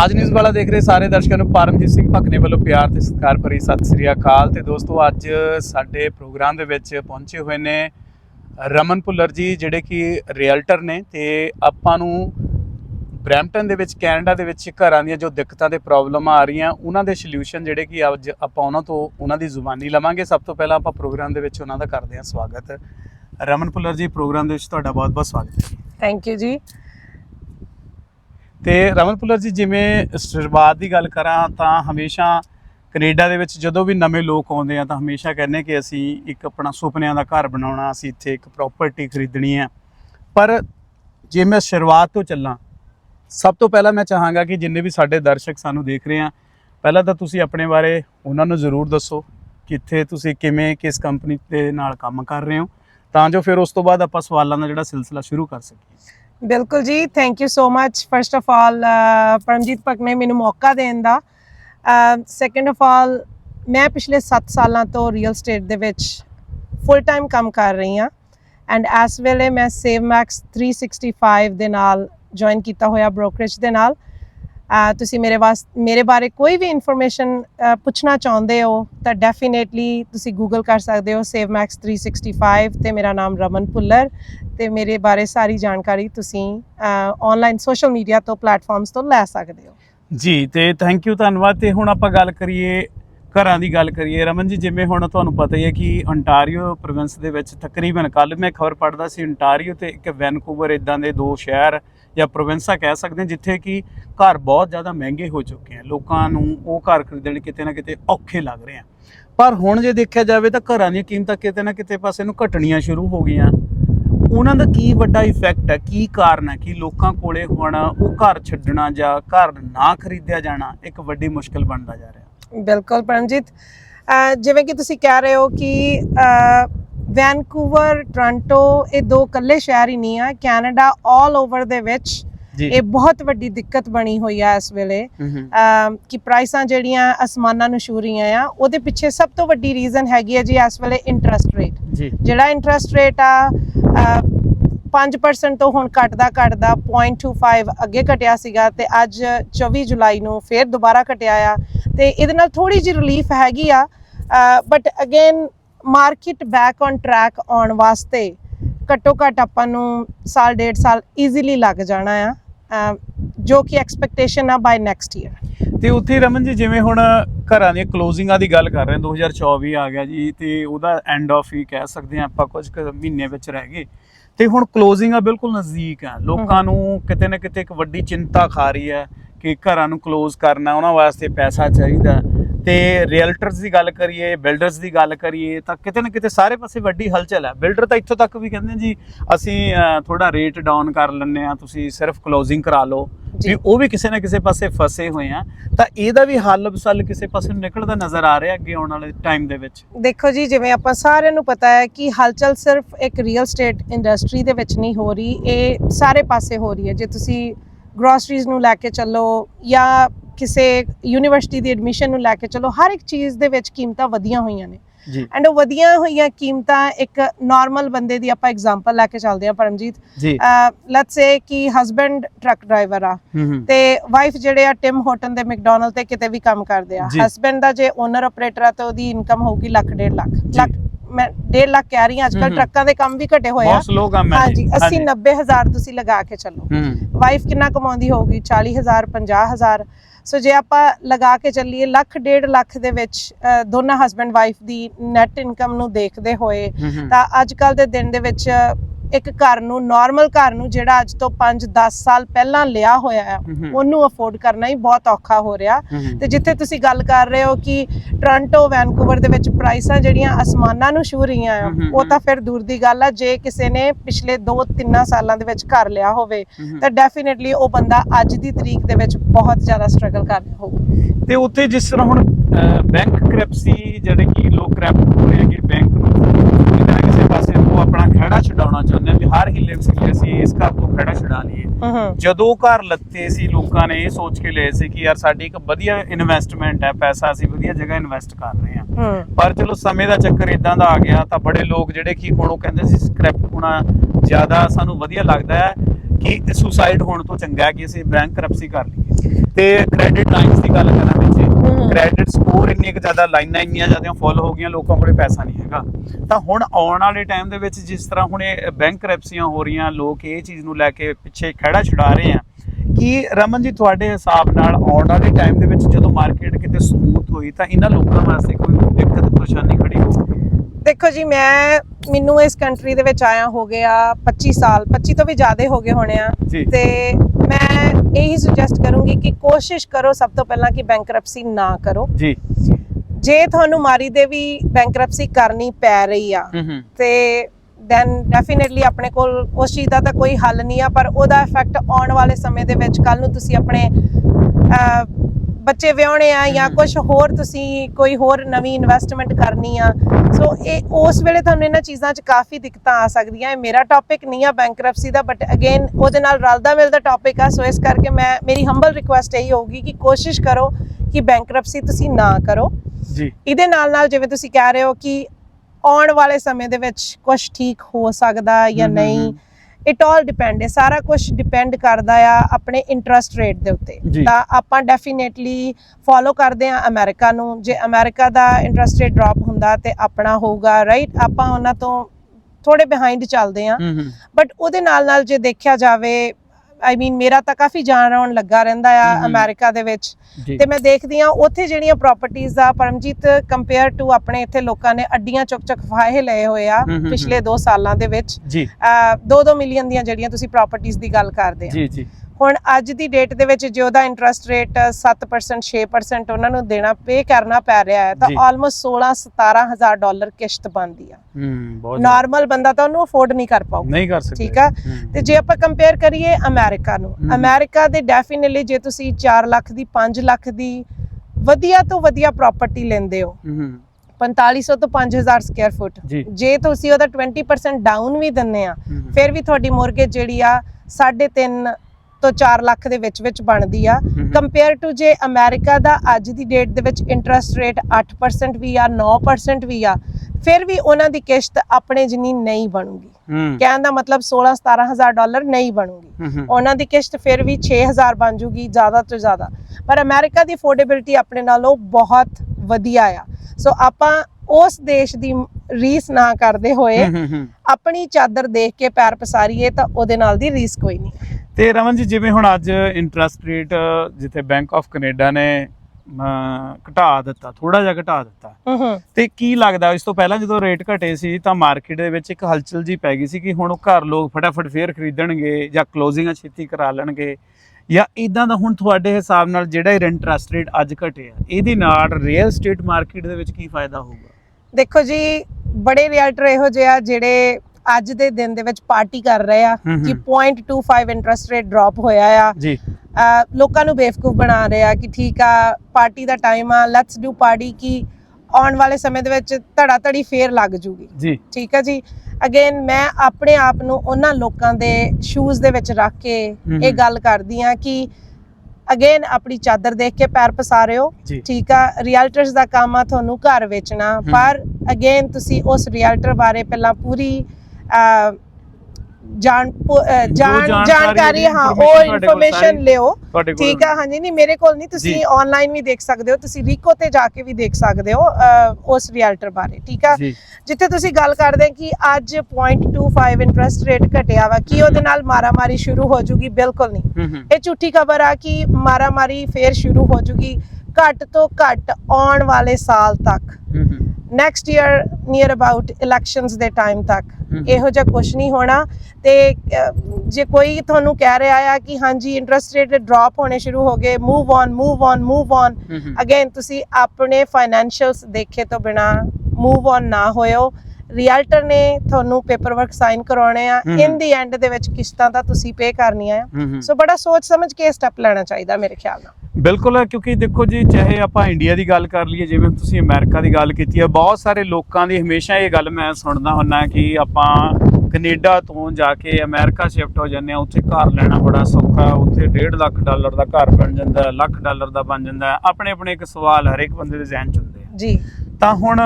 ਆਜ ਨਿਊਜ਼ ਵਾਲਾ ਦੇਖ ਰਹੇ ਸਾਰੇ ਦਰਸ਼ਕਾਂ ਨੂੰ, ਪਰਮਜੀਤ ਸਿੰਘ ਭਕਨੇ ਵੱਲੋਂ ਪਿਆਰ ਤੇ ਸਤਿਕਾਰ ਭਰੀ ਸਤਿ ਸ੍ਰੀ ਅਕਾਲ। ਤੇ ਦੋਸਤੋ, ਅੱਜ ਸਾਡੇ ਪ੍ਰੋਗਰਾਮ ਦੇ ਵਿੱਚ ਪਹੁੰਚੇ ਹੋਏ ਨੇ ਰਮਨ ਭੁੱਲਰ ਜੀ, ਜਿਹੜੇ ਕਿ ਰੀਅਲਟਰ ਨੇ ਤੇ ਆਪਾਂ ਨੂੰ ਬ੍ਰੈਂਪਟਨ ਦੇ ਵਿੱਚ, ਕੈਨੇਡਾ ਦੇ ਵਿੱਚ ਘਰਾਂ ਦੀਆਂ ਜੋ ਦਿੱਕਤਾਂ ਤੇ ਪ੍ਰੋਬਲਮਾਂ ਆ ਰਹੀਆਂ, ਉਹਨਾਂ ਦੇ ਸੋਲੂਸ਼ਨ ਜਿਹੜੇ ਕਿ ਅੱਜ ਆਪਾਂ ਉਹਨਾਂ ਤੋਂ, ਉਹਨਾਂ ਦੀ ਜ਼ੁਬਾਨੀ ਲਵਾਂਗੇ। ਸਭ ਤੋਂ ਪਹਿਲਾਂ ਆਪਾਂ ਪ੍ਰੋਗਰਾਮ ਦੇ ਵਿੱਚ ਉਹਨਾਂ ਦਾ ਕਰਦੇ ਹਾਂ ਸਵਾਗਤ। ਰਮਨ ਭੁੱਲਰ ਜੀ, ਪ੍ਰੋਗਰਾਮ ਦੇ ਵਿੱਚ ਤੁਹਾਡਾ ਬਹੁਤ-ਬਹੁਤ ਸਵਾਗਤ ਹੈ ਥੈਂਕ ਯੂ ਜੀ। ਤੇ ਰਮਨ ਭੁੱਲਰ ਜੀ, ਜਿਵੇਂ ਸ਼ੁਰੂਆਤ ਦੀ ਗੱਲ ਕਰਾਂ ਤਾਂ ਹਮੇਸ਼ਾ ਕੈਨੇਡਾ ਦੇ ਵਿੱਚ ਜਦੋਂ ਵੀ ਨਵੇਂ ਲੋਕ ਆਉਂਦੇ ਆ ਤਾਂ ਹਮੇਸ਼ਾ ਕਹਿੰਦੇ ਕਿ ਅਸੀਂ ਇੱਕ ਆਪਣਾ ਸੁਪਨਿਆਂ ਦਾ ਘਰ ਬਣਾਉਣਾ, ਅਸੀਂ ਇੱਥੇ ਇੱਕ ਪ੍ਰਾਪਰਟੀ ਖਰੀਦਣੀ ਹੈ ਪਰ ਜੇ ਮੈਂ ਸ਼ੁਰੂਆਤ ਤੋਂ ਚੱਲਾਂ, ਸਭ ਤੋਂ ਪਹਿਲਾਂ ਮੈਂ ਚਾਹਾਂਗਾ ਕਿ ਜਿੰਨੇ ਵੀ ਸਾਡੇ ਦਰਸ਼ਕ ਸਾਨੂੰ ਦੇਖ ਰਹੇ ਆ, ਪਹਿਲਾਂ ਤਾਂ ਤੁਸੀਂ ਆਪਣੇ ਬਾਰੇ ਉਹਨਾਂ ਨੂੰ ਜ਼ਰੂਰ ਦੱਸੋ ਕਿੱਥੇ ਤੁਸੀਂ ਕਿਵੇਂ, ਕਿਸ ਕੰਪਨੀ ਦੇ ਨਾਲ ਕੰਮ ਕਰ ਰਹੇ ਹੋ, ਤਾਂ ਜੋ ਫਿਰ ਉਸ ਤੋਂ ਬਾਅਦ ਆਪਾਂ ਸਵਾਲਾਂ ਦਾ ਜਿਹੜਾ ਸਿਲਸਿਲਾ ਸ਼ੁਰੂ ਕਰ ਸਕੀਏ। ਬਿਲਕੁਲ ਜੀ thank you so much first of all Paramjit Bhagat ਨੇ ਮੈਨੂੰ ਮੌਕਾ ਦੇਣ ਦਾ। ਸੈਕੰਡ ਆਫ ਆਲ ਮੈਂ ਪਿਛਲੇ 7 ਸਾਲਾਂ ਤੋਂ ਰੀਅਲ ਸਟੇਟ ਦੇ ਵਿੱਚ ਫੁੱਲ ਟਾਈਮ ਕੰਮ ਕਰ ਰਹੀ ਹਾਂ। ਐਂਡ ਇਸ ਵੇਲੇ ਮੈਂ ਸੇਵ ਮੈਕਸ 365 ਦੇ ਨਾਲ ਜੁਆਇਨ ਕੀਤਾ ਹੋਇਆ ਬ੍ਰੋਕਰੇਜ ਦੇ ਨਾਲ। ਤੁਸੀਂ ਮੇਰੇ ਵਾਸ, ਮੇਰੇ ਬਾਰੇ ਕੋਈ ਵੀ ਇਨਫੋਰਮੇਸ਼ਨ ਪੁੱਛਣਾ ਚਾਹੁੰਦੇ ਹੋ, ਤਾਂ ਡੈਫੀਨੇਟਲੀ ਤੁਸੀਂ ਗੂਗਲ ਕਰ ਸਕਦੇ ਹੋ ਸੇਵ ਮੈਕਸ 365 ਤੇ ਮੇਰਾ ਨਾਮ ਰਮਨ ਭੁੱਲਰ ਤੇ ਮੇਰੇ ਬਾਰੇ ਸਾਰੀ ਜਾਣਕਾਰੀ ਤੁਸੀਂ ਆਨਲਾਈਨ ਸੋਸ਼ਲ ਮੀਡੀਆ ਤੋਂ ਪਲੇਟਫਾਰਮਸ ਤੋਂ ਲੈ ਸਕਦੇ ਹੋ। ਜੀ, ਤੇ ਥੈਂਕ ਯੂ ਧੰਨਵਾਦ। ਤੇ ਹੁਣ ਆਪਾਂ ਗੱਲ ਕਰੀਏ ਘਰਾਂ ਦੀ ਗੱਲ ਕਰੀਏ, ਰਮਨ ਜੀ, ਜਿਵੇਂ ਹੁਣ ਤੁਹਾਨੂੰ ਪਤਾ ਹੀ ਹੈ ਕਿ ਅੰਟਾਰੀਓ ਪ੍ਰੋਵਿੰਸ ਦੇ ਵਿੱਚ ਤਕਰੀਬਨ ਕੱਲ ਮੈਂ ਖਬਰ ਪੜਦਾ ਸੀ ਅੰਟਾਰੀਓ ਤੇ ਇੱਕ ਵੈਨਕੂਵਰ ਇਦਾਂ ਦੇ ਦੋ ਸ਼ਹਿਰ ਜਾਂ ਪ੍ਰੋਵਿੰਸਾਂ ਕਹਿ ਸਕਦੇ ਜਿੱਥੇ ਕਿ ਘਰ ਬਹੁਤ ਜ਼ਿਆਦਾ ਮਹਿੰਗੇ ਹੋ ਚੁੱਕੇ ਆ। ਲੋਕਾਂ ਨੂੰ ਉਹ ਘਰ ਖਰੀਦਣ ਕਿਤੇ ਨਾ ਕਿਤੇ ਔਖੇ ਲੱਗ ਰਹੇ ਆ। ਪਰ ਹੁਣ ਜੇ ਦੇਖਿਆ ਜਾਵੇ ਤਾਂ ਘਰਾਂ ਦੀਆਂ ਕੀਮਤਾਂ ਕਿਤੇ ਨਾ ਕਿਤੇ ਪਾਸੇ ਨੂੰ ਘਟਣੀਆਂ ਸ਼ੁਰੂ ਹੋ ਗਈਆਂ। ਉਹਨਾਂ ਦਾ ਕੀ ਵੱਡਾ ਇਫੈਕਟ ਹੈ? ਕੀ ਕਾਰਨ ਹੈ ਕਿ ਲੋਕਾਂ ਕੋਲੇ ਹੁਣ ਉਹ ਘਰ ਛੱਡਣਾ ਜਾਂ ਘਰ ਨਾ ਖਰੀਦਿਆ ਜਾਣਾ ਇੱਕ ਵੱਡੀ ਮੁਸ਼ਕਲ ਬਣਦਾ ਜਾ ਰਿਹਾ? ਬਿਲਕੁਲ ਪਰਮਜੀਤ। ਜਿਵੇਂ ਕਿ ਤੁਸੀਂ ਕਹਿ ਰਹੇ ਹੋ ਕਿ ਵੈਨਕੂਵਰ ਟੋਰਾਂਟੋ ਇਹ ਦੋ ਇਕੱਲੇ ਸ਼ਹਿਰ ਹੀ ਨਹੀਂ ਆ ਕੈਨੇਡਾ 올 ਓਵਰ ਦੇ ਵਿੱਚ ਇਹ ਬਹੁਤ ਵੱਡੀ ਦਿੱਕਤ ਬਣੀ ਹੋਈ ਆ ਇਸ ਵੇਲੇ। ਕਿ ਪ੍ਰਾਈਸਾਂ ਜਿਹੜੀਆਂ ਅਸਮਾਨਾਂ ਨੂੰ ਛੂ ਰਹੀਆਂ ਆ ਉਹਦੇ ਪਿੱਛੇ ਸਭ ਤੋਂ ਵੱਡੀ ਰੀਜ਼ਨ ਹੈਗੀ ਹੈ ਜੀ ਇਸ ਵੇਲੇ ਇੰਟਰਸਟ ਰੇਟ ਜਿਹੜਾ ਇੰਟਰਸਟ ਰੇਟ ਆ 5% ਤੋਂ ਹੁਣ ਘਟਦਾ ਘਟਦਾ 0.25 ਅੱਗੇ ਘਟਿਆ ਸੀਗਾ ਤੇ ਅੱਜ 24 ਜੁਲਾਈ ਨੂੰ ਫੇਰ ਦੁਬਾਰਾ ਘਟਿਆ ਆ ਤੇ ਇਹਦੇ ਨਾਲ ਥੋੜੀ ਜਿਹੀ ਰਿਲੀਫ ਹੈਗੀ ਆ but again market back on track ਆਉਣ ਵਾਸਤੇ ਘੱਟੋ ਘੱਟ ਆਪਾਂ ਨੂੰ ਸਾਲ ਡੇਢ ਸਾਲ ਈਜ਼ੀਲੀ ਲੱਗ ਜਾਣਾ ਆ ਜੋ ਕਿ ਐਕਸਪੈਕਟੇਸ਼ਨ ਆ ਬਾਈ ਨੈਕਸਟ ਈਅਰ ਤੇ ਉੱਥੇ ਰਮਨ ਜੀ, ਜਿਵੇਂ ਹੁਣ ਘਰਾਂ ਦੀਆਂ ਕਲੋਜ਼ਿੰਗਾਂ ਦੀ ਗੱਲ ਕਰ ਰਹੇ ਹਾਂ 2024 ਆ ਗਿਆ ਜੀ, ਤੇ ਉਹਦਾ ਐਂਡ ਆਫ ਹੀ ਕਹਿ ਸਕਦੇ ਹਾਂ ਆਪਾਂ ਕੁਝ ਮਹੀਨੇ ਵਿੱਚ ਰਹਿ ਗਏ। ਤੇ ਹੁਣ ਕਲੋਜ਼ਿੰਗਾਂ ਬਿਲਕੁਲ ਨਜ਼ਦੀਕ ਆ। ਲੋਕਾਂ ਨੂੰ ਕਿਤੇ ਨਾ ਕਿਤੇ ਇੱਕ ਵੱਡੀ ਚਿੰਤਾ ਖਾ ਰਹੀ ਹੈ ਕਿ ਘਰਾਂ ਨੂੰ ਕਲੋਜ਼ ਕਰਨਾ ਉਹਨਾਂ ਵਾਸਤੇ ਪੈਸਾ ਚਾਹੀਦਾ ਤੇ ਰੀਅਲਟਰਸ ਦੀ ਗੱਲ ਕਰੀਏ ਬਿਲਡਰਸ ਦੀ ਗੱਲ ਕਰੀਏ ਤਾਂ ਕਿਤੇ ਨਾ ਕਿਤੇ ਸਾਰੇ ਪਾਸੇ ਵੱਡੀ ਹਲਚਲ ਹੈ। ਬਿਲਡਰ ਤਾਂ ਇੱਥੋਂ ਤੱਕ ਵੀ ਕਹਿੰਦੇ ਜੀ ਅਸੀਂ ਥੋੜਾ ਰੇਟ ਡਾਊਨ ਕਰ ਲੈਂਦੇ ਆ ਤੁਸੀਂ ਸਿਰਫ ਕਲੋਜ਼ਿੰਗ ਕਰਾ ਲਓ। ਵੀ ਉਹ ਵੀ ਕਿਸੇ ਨਾ ਕਿਸੇ ਪਾਸੇ ਫਸੇ ਹੋਏ ਆ। ਤਾਂ ਇਹਦਾ ਵੀ ਹੱਲ ਵਸਲ ਕਿਸੇ ਪਾਸੇ ਨਿਕਲਦਾ ਨਜ਼ਰ ਆ ਰਿਹਾ ਅੱਗੇ ਆਉਣ ਵਾਲੇ ਟਾਈਮ ਦੇ ਵਿੱਚ? ਦੇਖੋ ਜੀ ਜਿਵੇਂ ਆਪਾਂ ਸਾਰਿਆਂ ਨੂੰ ਪਤਾ ਹੈ ਕਿ ਹਲਚਲ ਸਿਰਫ ਇੱਕ ਰੀਅਲ ਸਟੇਟ ਇੰਡਸਟਰੀ ਦੇ ਵਿੱਚ ਨਹੀਂ ਹੋ ਰਹੀ ਇਹ ਸਾਰੇ ਪਾਸੇ ਹੋ ਰਹੀ ਹੈ। ਜੇ ਤੁਸੀਂ ਗਰੋਸਰੀਜ਼ ਨੂੰ ਲੈ ਕੇ ਚੱਲੋ ਜਾਂ ਕਿਸੇ ਯੂਨੀਵਰਸਿਟੀ ਦੀ ਐਡਮਿਸ਼ਨ ਨੂੰ ਲੈ ਕੇ ਚੱਲੋ ਹਰ ਇੱਕ ਚੀਜ਼ ਦੇ ਵਿੱਚ ਕੀਮਤਾਂ ਵਧੀਆਂ ਹੋਈਆਂ ਨੇ। ਜੀ। ਐਂਡ ਉਹ ਵਧੀਆਂ ਹੋਈਆਂ ਕੀਮਤਾਂ ਇੱਕ ਨਾਰਮਲ ਬੰਦੇ ਦੀ ਆਪਾਂ ਐਗਜ਼ਾਮਪਲ ਲੈ ਕੇ ਚੱਲਦੇ ਹਾਂ ਪਰਮਜੀਤ। ਲੈਟਸ ਸੇ ਕਿ ਹਸਬੰਡ ਟਰੱਕ ਡਰਾਈਵਰ ਆ ਤੇ ਵਾਈਫ ਜਿਹੜੇ ਆ ਟਿਮ ਹੋਟਨ ਦੇ ਮੈਕਡੋਨਲਡ ਤੇ ਕਿਤੇ ਵੀ ਕੰਮ ਕਰਦੇ ਆ। ਹਸਬੰਡ ਦਾ ਜੇ ਓਨਰ ਆਪਰੇਟਰ ਆ ਤਾਂ ਉਹਦੀ ਇਨਕਮ ਹੋਊਗੀ ਲੱਖ ਡੇਢ ਲੱਖ। ਜੀ। ਲੱਖ ਮੈਂ ਡੇਢ ਲੱਖ ਕਹਿ ਰਹੀ ਹਾਂ ਅੱਜ ਹਮ ਕੱਲ ਹਮ। ਟਰੱਕਾਂ ਦੇ ਕੰਮ ਵੀ ਘਟੇ ਹੋਏ ਆ। ਬਹੁਤ ਸਲੋ ਕੰਮ ਹੈ ਹਾਂਜੀ 80 90 ਹਜ਼ਾਰ ਤੁਸੀਂ ਲਗਾ ਕੇ ਚੱਲੋ। ਵਾਈਫ ਕਿੰਨਾ ਕਮਾਉਂਦੀ ਹੋਊਗੀ? 40 ਹਜ਼ਾਰ 50 ਹਜ਼ਾਰ। ਸੋ ਜੇ ਆਪਾਂ ਲਗਾ ਕੇ ਚੱਲੀਏ ਲੱਖ ਡੇਢ ਲੱਖ ਦੇ ਵਿੱਚ ਦੋਨਾਂ ਹਸਬੰਡ ਵਾਈਫ ਦੀ ਨੈਟ ਇਨਕਮ ਨੂੰ ਦੇਖਦੇ ਹੋਏ ਤਾਂ ਅੱਜ ਕੱਲ ਦੇ ਦਿਨ ਦੇ ਵਿੱਚ ਇੱਕ ਘਰ ਨੂੰ ਨਾਰਮਲ ਘਰ ਨੂੰ ਜਿਹੜਾ ਅੱਜ ਤੋਂ 5-10 ਸਾਲ ਪਹਿਲਾਂ ਲਿਆ ਹੋਇਆ ਹੈ। ਉਹਨੂੰ ਅਫੋਰਡ ਕਰਨਾ ਹੀ ਬਹੁਤ ਔਖਾ ਹੋ ਰਿਹਾ। ਤੇ ਜਿੱਥੇ ਤੁਸੀਂ ਗੱਲ ਕਰ ਰਹੇ ਹੋ ਕਿ ਟੋਰਾਂਟੋ ਵੈਨਕੂਵਰ ਦੇ ਵਿੱਚ ਪ੍ਰਾਈਸਾਂ ਜਿਹੜੀਆਂ ਅਸਮਾਨਾਂ ਨੂੰ ਛੂ ਰਹੀਆਂ ਆ ਉਹ ਤਾਂ ਫਿਰ ਦੂਰ ਦੀ ਗੱਲ ਆ ਜੇ ਕਿਸੇ ਨੇ ਪਿਛਲੇ 2-3 ਸਾਲਾਂ ਦੇ ਵਿੱਚ ਘਰ ਲਿਆ ਹੋਵੇ। ਤਾਂ ਡੈਫੀਨਿਟਲੀ ਉਹ ਬੰਦਾ ਅੱਜ ਦੀ ਤਰੀਕ ਦੇ ਵਿੱਚ ਬਹੁਤ ਜ਼ਿਆਦਾ ਸਟਰਗਲ ਕਰ ਰਿਹਾ ਹੋਊ ਤੇ ਉੱਥੇ ਜਿਸ ਤਰ੍ਹਾਂ ਹੁਣ ਬੈਂਕ ਕਰਪਸੀ ਜਿਹੜੇ ਕਿ ਲੋਕ ਕਰਪਟ ਹੋ ਰਹੇ ਆ ਕਿ ਬੈਂਕ ਨਾ ਕਿਸੇ ਪਾਸੇ ਉਹ ਆਪਣਾ ਖੜਾ ਛਡਾਉਣਾ ਚਾਹੁੰਦੇ ਆ ਵੀ ਹਰ ਹਿੱਲੇ ਵਸੀਲੇ ਅਸੀਂ ਇਸ ਘਰ ਤੋਂ ਖੜਾ ਛਡਾ ਲਈਏ। ਜਦੋਂ ਘਰ ਲੱਤੇ ਸੀ ਲੋਕਾਂ ਨੇ ਇਹ ਸੋਚ ਕੇ ਲਏ ਸੀ ਕਿ ਯਾਰ ਸਾਡੀ ਇੱਕ ਵਧੀਆ ਇਨਵੈਸਟਮੈਂਟ ਹੈ ਪੈਸਾ ਅਸੀਂ ਵਧੀਆ ਜਗ੍ਹਾ ਇਨਵੈਸਟ ਕਰ ਰਹੇ ਹਾਂ। ਪਰ ਚਲੋ ਸਮੇਂ ਦਾ ਚੱਕਰ ਇਦਾਂ ਦਾ ਆ ਗਿਆ ਤਾਂ ਬੜੇ ਲੋਕ ਜਿਹੜੇ ਕਿ ਹੁਣ ਉਹ ਕਹਿੰਦੇ ਸੀ ਸਕ੍ਰਿਪਟ ਹੋਣਾ ਜ਼ਿਆਦਾ ਸਾਨੂੰ ਵਧੀਆ ਲੱਗਦਾ ਹੈ। ਕਿ ਸੁਸਾਈਡ ਹੋਣ ਤੋਂ ਚੰਗਾ ਕਿ ਅਸੀਂ ਬੈਂਕ ਕਰਪਸੀ ਕਰ ਲਈਏ। ਤੇ ਕ੍ਰੈਡਿਟ ਲਾਈਨਸ ਦੀ ਗੱਲ ਕਰਾਂ ਵਿੱਚ। ਕ੍ਰੈਡਿਟ ਸਕੋਰ ਇੰਨੀ ਕੁ ਜ਼ਿਆਦਾ ਲਾਈਨਾਂ ਇੰਨੀਆਂ ਜ਼ਿਆਦਾ ਫੁੱਲ ਹੋ ਗਈਆਂ ਲੋਕਾਂ ਕੋਲੇ ਪੈਸਾ ਨਹੀਂ ਹੈਗਾ। ਤਾਂ ਹੁਣ ਆਉਣ ਵਾਲੇ ਟਾਈਮ ਦੇ ਵਿੱਚ ਜਿਸ ਤਰ੍ਹਾਂ ਹੁਣ ਇਹ ਬੈਂਕ ਕਰਪਸੀਆਂ ਹੋ ਰਹੀਆਂ ਲੋਕ ਇਹ ਚੀਜ਼ ਨੂੰ ਲੈ ਕੇ ਪਿੱਛੇ ਖੜਾ ਛੁਡਾ ਰਹੇ ਆ ਕਿ ਰਮਨ ਜੀ ਤੁਹਾਡੇ ਹਿਸਾਬ ਨਾਲ ਆਉਣ ਵਾਲੇ ਟਾਈਮ ਦੇ ਵਿੱਚ ਜਦੋਂ ਮਾਰਕੀਟ ਕਿਤੇ ਸਮੂਥ ਹੋਈ ਤਾਂ ਇਹਨਾਂ ਲੋਕਾਂ ਵਾਸਤੇ ਕੋਈ ਦਿੱਕਤ ਪਰੇਸ਼ਾਨੀ ਖੜੀ ਹੋਊਗੀ ਦੇਖੋ ਜੀ ਮੈਂ ਮੈਨੂੰ ਇਸ ਕੰਟਰੀ ਦੇ ਵਿੱਚ ਆਇਆ ਹੋ ਗਿਆ 25 ਸਾਲ 25 ਤੋਂ ਵੀ ਜ਼ਿਆਦਾ ਹੋ ਗਏ ਹੋਣੇ ਆ। ਤੇ ਮੈਂ ਇਹੀ ਸੁਜੈਸਟ ਕਰੂੰਗੀ ਕਿ ਕੋਸ਼ਿਸ਼ ਕਰੋ ਸਭ ਤੋਂ ਪਹਿਲਾਂ ਕਿ ਬੈਂਕਰਪਸੀ ਨਾ ਕਰੋ। ਜੀ। ਜੇ ਤੁਹਾਨੂੰ ਮਾਰੀ ਦੇ ਵੀ ਬੈਂਕਰਪਸੀ ਕਰਨੀ ਪੈ ਰਹੀ ਆ ਤੇ ਦੈਨ ਡੈਫੀਨਿਟਲੀ ਆਪਣੇ ਕੋਲ ਉਸ ਚੀਜ਼ ਦਾ ਤਾਂ ਕੋਈ ਹੱਲ ਨਹੀਂ ਆ ਪਰ ਉਹਦਾ ਇਫੈਕਟ ਆਉਣ ਵਾਲੇ ਸਮੇਂ ਦੇ ਵਿੱਚ ਕੱਲ ਨੂੰ ਤੁਸੀਂ ਆਪਣੇ ਬੱਚੇ ਵਿਆਹਣੇ ਆ ਜਾਂ। ਕੁਝ ਹੋਰ ਤੁਸੀਂ ਕੋਈ ਹੋਰ ਨਵੀਂ ਇਨਵੈਸਟਮੈਂਟ ਕਰਨੀ ਆ। ਸੋ ਇਹ ਉਸ ਵੇਲੇ ਤੁਹਾਨੂੰ ਇਹਨਾਂ ਚੀਜ਼ਾਂ 'ਚ ਕਾਫੀ ਦਿੱਕਤਾਂ ਆ ਸਕਦੀਆਂ। ਇਹ ਮੇਰਾ ਟੌਪਿਕ ਨਹੀਂ ਆ ਬੈਂਕਰਪਸੀ ਦਾ ਬਟ ਅਗੇਨ ਉਹਦੇ ਨਾਲ ਰਲਦਾ ਮਿਲਦਾ ਟੌਪਿਕ ਆ। ਸੋ ਇਸ ਕਰਕੇ ਮੈਂ ਮੇਰੀ ਹੰਬਲ ਰਿਕੁਐਸਟ ਇਹੀ ਹੋਊਗੀ ਕਿ ਕੋਸ਼ਿਸ਼ ਕਰੋ ਕਿ ਬੈਂਕਰਪਸੀ ਤੁਸੀਂ ਨਾ ਕਰੋ। ਜੀ। ਇਹਦੇ ਨਾਲ ਨਾਲ ਜਿਵੇਂ ਤੁਸੀਂ ਕਹਿ ਰਹੇ ਹੋ ਕਿ ਆਉਣ ਵਾਲੇ ਸਮੇਂ ਦੇ ਵਿੱਚ ਕੁਝ ਠੀਕ ਹੋ ਸਕਦਾ ਜਾਂ ਨਹੀਂ। ਇਟ ਆਲ ਡਿਪੈਂਡ ਹੈ। ਸਾਰਾ ਕੁਝ ਡਿਪੈਂਡ ਕਰਦਾ ਆ ਆਪਣੇ ਇੰਟਰਸਟ ਰੇਟ ਦੇ ਉੱਤੇ। ਤਾਂ ਆਪਾਂ ਡੈਫੀਨੇਟਲੀ ਫੋਲੋ ਕਰਦੇ ਆ ਅਮਰੀਕਾ ਨੂੰ। ਜੇ ਅਮਰੀਕਾ ਦਾ ਇੰਟਰਸਟ ਰੇਟ ਡ੍ਰੌਪ ਹੁੰਦਾ ਤੇ ਆਪਣਾ ਹੋਊਗਾ ਰਾਈਟ ਆਪਾਂ ਉਹਨਾਂ ਤੋਂ ਥੋੜੇ ਬਿਹਾਈਂਡ ਚੱਲਦੇ ਆ ਬਟ ਉਹਦੇ ਨਾਲ ਨਾਲ ਜੇ ਦੇਖਿਆ ਜਾਵੇ ਆਈ ਮੀਨ ਮੇਰਾ ਤਾਂ ਕਾਫੀ ਜਾਣ ਆਉਣ ਲੱਗਾ ਰਹਿੰਦਾ ਆ। ਅਮਰੀਕਾ ਦੇ ਵਿੱਚ। ਤੇ ਮੈਂ ਦੇਖਦੀ ਆ ਉੱਥੇ ਜਿਹੜੀਆਂ ਪ੍ਰਾਪਰਟੀਆਂ ਆ ਪਰਮਜੀਤ ਕੰਪੇਅਰ ਟੂ ਆਪਣੇ ਇੱਥੇ ਲੋਕਾਂ ਨੇ ਅੱਡੀਆਂ ਚੁੱਕ ਚੁੱਕ ਫਾਹੇ ਲਏ ਹੋਏ ਆ ਪਿਛਲੇ 2 ਸਾਲਾਂ ਦੇ ਵਿੱਚ। ਜੀ। 2-2 ਮਿਲੀਅਨ ਦੀਆਂ ਜਿਹੜੀਆਂ ਤੁਸੀਂ ਪ੍ਰਾਪਰਟੀਆਂ ਦੀ ਗੱਲ ਕਰਦੇ ਆ। ਜੀ ਜੀ। ਹੁਣ ਅੱਜ ਦੀ ਡੇਟ ਦੇ ਵਿੱਚ ਜੇ ਉਹਦਾ ਇੰਟਰਸਟ ਰੇਟ 7% 6% ਉਹਨਾਂ ਨੂੰ ਦੇਣਾ ਪੇ ਕਰਨਾ ਪੈ ਰਿਹਾ ਹੈ ਤਾਂ। ਆਲਮੋਸਟ 16-17000 ਡਾਲਰ ਕਿਸ਼ਤ ਬਣਦੀ ਆ ਹੂੰ ਨਾਰਮਲ ਬੰਦਾ ਤਾਂ ਉਹਨੂੰ ਅਫੋਰਡ ਨਹੀਂ ਕਰ ਪਾਊ ਨਹੀਂ ਕਰ ਸਕਦੇ ਠੀਕ ਆ। ਤੇ ਜੇ ਆਪਾਂ ਕੰਪੇਅਰ ਕਰੀਏ ਅਮਰੀਕਾ ਨੂੰ। ਅਮਰੀਕਾ ਦੇ ਡੈਫੀਨਿਟਲੀ ਜੇ ਤੁਸੀਂ 4 ਲੱਖ ਦੀ 5 ਲੱਖ ਦੀ ਵਧੀਆ ਤੋਂ ਵਧੀਆ ਪ੍ਰਾਪਰਟੀ ਲੈਂਦੇ ਹੋ ਹੂੰ ਹੂੰ 4500 ਤੋਂ 5000 ਸਕੁਅਰ ਫੁੱਟ ਜੀ ਤੁਸੀਂ ਉਹਦਾ 20% ਡਾਊਨ ਵੀ ਦਿੰਨੇ ਆ। ਫਿਰ ਵੀ ਤੁਹਾਡੀ ਮੋਰਗੇਜ ਜਿਹੜੀ ਆ 3.5 ਤੋਂ 4 ਲੱਖ ਦੇ ਵਿੱਚ ਵਿੱਚ ਬਣਦੀ ਆ। ਕੰਪੇਅਰ ਟੂ ਜੇ ਅਮਰੀਕਾ ਦਾ ਅੱਜ ਦੀ ਡੇਟ ਦੇ ਵਿੱਚ ਇੰਟਰਸਟ ਰੇਟ 8% ਵੀ ਆ 9% ਵੀ ਆ ਫਿਰ ਵੀ ਉਹਨਾਂ ਦੀ ਕਿਸ਼ਤ ਆਪਣੇ ਜਿੰਨੀ ਨਹੀਂ ਬਣੂਗੀ। ਕਹਿਣ ਦਾ ਮਤਲਬ 16 17000 ਡਾਲਰ ਨਹੀਂ ਬਣੂਗੀ। ਉਹਨਾਂ ਦੀ ਕਿਸ਼ਤ ਫਿਰ ਵੀ 6000 ਬਣ ਜੂਗੀ ਜ਼ਿਆਦਾ ਤੋਂ ਜ਼ਿਆਦਾ। ਪਰ ਅਮਰੀਕਾ ਦੀ ਅਫੋਰਡੇਬਿਲਟੀ ਆਪਣੇ ਨਾਲੋਂ ਬਹੁਤ ਵਧੀਆ ਆ। ਸੋ ਆਪਾਂ ਉਸ ਦੇਸ਼ ਦੀ ਰੀਸ ਨਾ ਕਰਦੇ ਹੋਏ। ਆਪਣੀ ਚਾਦਰ ਦੇਖ ਕੇ ਪੈਰ ਪਸਾਰੀਏ ਤਾਂ ਉਹਦੇ ਨਾਲ ਦੀ ਰੀਸ ਕੋਈ ਨਹੀਂ। ਤੇ ਰਮਨ ਜੀ ਜਿਵੇਂ ਹੁਣ ਅੱਜ ਇੰਟਰਸਟ ਰੇਟ ਜਿੱਥੇ ਬੈਂਕ ਆਫ ਕੈਨੇਡਾ ਨੇ ਘਟਾ ਦਿੱਤਾ ਥੋੜਾ ਜਿਹਾ ਘਟਾ ਦਿੱਤਾ। ਤੇ ਕੀ ਲੱਗਦਾ ਇਸ ਤੋਂ ਪਹਿਲਾਂ ਜਦੋਂ ਰੇਟ ਘਟੇ ਸੀ ਤਾਂ ਮਾਰਕੀਟ ਦੇ ਵਿੱਚ ਇੱਕ ਹਲਚਲ ਜੀ ਪੈ ਗਈ ਸੀ ਕਿ ਹੁਣ ਘਰ ਲੋਕ ਫਟਾਫਟ ਫੇਰ ਖਰੀਦਣਗੇ ਜਾਂ ਕਲੋਜ਼ਿੰਗਾਂ ਛੇਤੀ ਕਰਾ ਲੈਣਗੇ ਜਾਂ ਇਦਾਂ ਦਾ ਹੁਣ ਤੁਹਾਡੇ ਹਿਸਾਬ ਨਾਲ ਜਿਹੜਾ ਇਹ ਇੰਟਰਸਟ ਰੇਟ ਅੱਜ ਘਟਿਆ ਇਹਦੇ ਨਾਲ ਰੀਅਲ ਏਸਟੇਟ ਮਾਰਕੀਟ ਦੇ ਵਿੱਚ ਕੀ ਫਾਇਦਾ ਹੋਊਗਾ? ਦੇਖੋ ਜੀ ਬੜੇ ਰਿਐਲਟਰ ਇਹੋ ਜਿਹੇ ਆ ਜਿਹੜੇ ਅੱਜ ਦੇ ਦਿਨ ਦੇ ਵਿੱਚ ਪਾਰਟੀ ਕਰ ਰਹੇ ਆ ਕਿ ਹੂੰ। 0.25 ਇੰਟਰਸਟ ਰੇਟ ਡ੍ਰੌਪ ਹੋਇਆ ਆ। ਜੀ। ਲੋਕਾਂ ਨੂੰ ਬੇਵਕੂਫ ਬਣਾ ਰਹੇ ਆ ਕਿ ਠੀਕ ਆ ਪਾਰਟੀ ਦਾ ਟਾਈਮ ਆ ਲੈਟਸ ਡੂ ਪਾਰਟੀ ਕੀ ਆਉਣ ਵਾਲੇ ਸਮੇਂ ਦੇ ਵਿੱਚ ਧੜਾ ਧੜੀ ਫੇਰ ਲੱਗ ਜੂਗੀ। ਜੀ। ਠੀਕ ਆ ਜੀ? ਅਗੇਨ ਮੈਂ ਆਪਣੇ ਆਪ ਨੂੰ ਉਹਨਾਂ ਲੋਕਾਂ ਦੇ ਸ਼ੂਜ਼ ਦੇ ਵਿੱਚ ਰੱਖ ਕੇ। ਇਹ ਗੱਲ ਕਰਦੀ ਆ ਕਿ ਅਗੇਨ ਆਪਣੀ ਚਾਦਰ ਦੇਖ ਕੇ ਪੈਰ ਪਸਾਰਿਓ ਠੀਕ ਆ ਰੀਅਲਟਰਸ ਦਾ ਕੰਮ ਆ ਤੁਹਾਨੂੰ ਘਰ ਵੇਚਣਾ। ਪਰ ਅਗੇਨ ਤੁਸੀਂ ਉਸ ਰੀਅਲਟਰ ਬਾਰੇ ਪਹਿਲਾਂ ਪੂਰੀ ਜਾਣ ਜਾਣ ਜਾਣਕਾਰੀ ਹਾਂ ਉਹ ਇਨਫੋਰਮੇਸ਼ਨ ਲਿਓ। ਠੀਕ ਆ ਹਾਂਜੀ ਨਹੀਂ ਮੇਰੇ ਕੋਲ ਨਹੀਂ ਤੁਸੀਂ। ਆਨਲਾਈਨ ਵੀ ਦੇਖ ਸਕਦੇ ਹੋ ਤੁਸੀਂ ਰੀਕੋ ਤੇ ਜਾ ਕੇ ਵੀ ਦੇਖ ਸਕਦੇ ਹੋ ਉਸ ਰੀਅਲਟਰ ਬਾਰੇ ਠੀਕ ਆ ਜਿੱਥੇ ਤੁਸੀਂ ਗੱਲ ਕਰਦੇ ਕਿ ਅੱਜ 0.25 ਇੰਟਰਸਟ ਰੇਟ ਘਟਿਆ ਵਾ ਕੀ ਉਹਦੇ ਨਾਲ ਮਾਰਾਮਾਰੀ ਸ਼ੁਰੂ ਹੋ ਜੂਗੀ? ਬਿਲਕੁਲ ਨਹੀਂ। ਹੂੰ ਹੂੰ। ਇਹ ਝੂਠੀ ਖਬਰ ਆ ਕਿ ਮਾਰਾਮਾਰੀ ਫੇਰ ਸ਼ੁਰੂ ਹੋ ਜੂਗੀ ਘੱਟ ਤੋਂ ਘੱਟ ਆਉਣ ਵਾਲੇ ਸਾਲ ਤੱਕ। ਹੂੰ ਹੂੰ। Next year near about elections ਦੇ ਟਾਈਮ ਤੱਕ। ਇਹੋ ਜਿਹਾ ਕੁਝ ਨਹੀਂ ਹੋਣਾ ਤੇ ਜੇ ਕੋਈ ਤੁਹਾਨੂੰ ਕਹਿ ਰਿਹਾ ਆ ਕਿ ਹਾਂਜੀ ਇੰਟਰਸਟ ਰੇਟ ਡ੍ਰੌਪ ਹੋਣੇ ਸ਼ੁਰੂ ਹੋ ਗਏ move on move on move on again ਤੁਸੀਂ ਆਪਣੇ ਫਾਈਨੈਂਸ਼ੀਅਲਸ ਦੇਖੇ ਤੋਂ ਬਿਨਾ ਮੂਵ ਔਨ ਨਾ ਹੋਇਓ। ਰੀਅਲਟਰ ਨੇ ਤੁਹਾਨੂੰ ਪੇਪਰ ਵਰਕ ਸਾਈਨ ਕਰਾਉਣੇ ਆ। ਇਨ ਦੀ ਐਂਡ ਦੇ ਵਿੱਚ ਕਿਸ਼ਤਾਂ ਤਾਂ ਤੁਸੀਂ ਪੇ ਕਰਨੀਆਂ ਆ। ਸੋ ਬੜਾ ਸੋਚ ਸਮਝ ਕੇ ਸਟੈਪ ਲੈਣਾ ਚਾਹੀਦਾ ਮੇਰੇ ਖਿਆਲ ਨਾਲ। ਬਿਲਕੁਲ ਕਿਉਂਕਿ ਦੇਖੋ ਜੀ ਚਾਹੇ ਆਪਾਂ ਇੰਡੀਆ ਦੀ ਗੱਲ ਕਰ ਲਈਏ ਜਿਵੇਂ ਤੁਸੀਂ ਅਮਰੀਕਾ ਦੀ ਗੱਲ ਕੀਤੀ ਹੈ ਬਹੁਤ ਸਾਰੇ ਲੋਕਾਂ ਦੀ ਹਮੇਸ਼ਾ ਇਹ ਗੱਲ ਮੈਂ ਸੁਣਦਾ ਹੁੰਨਾ ਕਿ ਆਪਾਂ ਕੈਨੇਡਾ ਤੋਂ ਜਾ ਕੇ ਅਮਰੀਕਾ ਸ਼ਿਫਟ ਹੋ ਜਾਂਦੇ ਆ ਉੱਥੇ ਘਰ ਲੈਣਾ ਬੜਾ ਸੌਖਾ ਉੱਥੇ 1.5 ਲੱਖ ਡਾਲਰ ਦਾ ਘਰ ਬਣ ਜਾਂਦਾ ਹੈ, ਲੱਖ ਡਾਲਰ ਦਾ ਬਣ ਜਾਂਦਾ ਹੈ। ਆਪਣੇ ਆਪਣੇ ਇੱਕ ਸਵਾਲ ਹਰ ਇੱਕ ਬੰਦੇ ਦੇ ਜ਼ਿਹਨ ਚ ਹੁੰਦੇ ਆ ਜੀ ਤਾਂ ਹੁਣ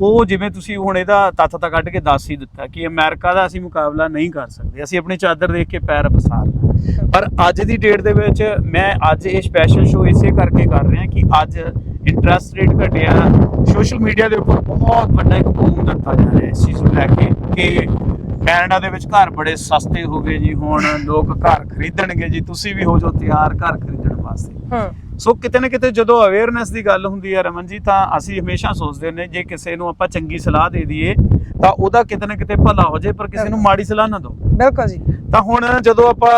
ਉਹ ਜਿਵੇਂ ਤੁਸੀਂ ਹੁਣ ਇਹਦਾ ਤੱਥ ਤਾਂ ਕੱਢ ਕੇ ਦੱਸ ਹੀ ਦਿੱਤਾ ਕਿ ਅਮਰੀਕਾ ਦਾ ਅਸੀਂ ਮੁਕਾਬਲਾ ਨਹੀਂ ਕਰ ਸਕਦੇ। ਅਸੀਂ ਆਪਣੀ ਚਾਦਰ ਦੇਖ ਕੇ ਪੈਰ ਪਸਾਰਨਾ ਪਰ ਅੱਜ ਦੀ ਡੇਟ ਦੇ ਵਿੱਚ ਮੈਂ ਅੱਜ ਇਹ ਸਪੈਸ਼ਲ ਸ਼ੋ ਇਸੇ ਕਰਕੇ ਕਰ ਰਿਹਾ ਕਿ ਅੱਜ ਇੰਟਰਸਟ ਰੇਟ ਘਟਿਆ। ਸੋਸ਼ਲ ਮੀਡੀਆ ਦੇ ਉੱਪਰ ਬਹੁਤ ਵੱਡਾ ਇੱਕ ਬੂਮ ਦਿੱਤਾ ਜਾ ਰਿਹਾ ਇਸ ਚੀਜ਼ ਨੂੰ ਲੈ ਕੇ ਕਿ ਕੈਨੇਡਾ ਦੇ ਵਿੱਚ ਘਰ ਬੜੇ ਸਸਤੇ ਹੋ ਗਏ ਜੀ। ਹੁਣ ਲੋਕ ਘਰ ਖਰੀਦਣਗੇ ਜੀ। ਤੁਸੀਂ ਵੀ ਹੋ ਜਾਓ ਤਿਆਰ ਘਰ ਖਰੀਦਣ ਵਾਸਤੇ। ਹੂੰ। ਸੋ ਕਿਤੇ ਨਾ ਕਿਤੇ ਜਦੋਂ ਅਵੇਅਰਨੈਸ ਦੀ ਗੱਲ ਹੁੰਦੀ ਹੈ ਰਮਨ ਜੀ ਤਾਂ ਅਸੀਂ ਹਮੇਸ਼ਾ ਸੋਚਦੇ ਨੇ ਜੇ ਕਿਸੇ ਨੂੰ ਆਪਾਂ ਚੰਗੀ ਸਲਾਹ ਦੇ ਦਈਏ ਤਾਂ ਉਹਦਾ ਕਿਤੇ ਨਾ ਕਿਤੇ ਭਲਾ ਹੋ ਜਾਏ ਪਰ ਕਿਸੇ ਨੂੰ ਮਾੜੀ ਸਲਾਹ ਨਾ ਦਿਓ। ਬਿਲਕੁਲ ਜੀ। ਤਾਂ ਹੁਣ ਜਦੋਂ ਆਪਾਂ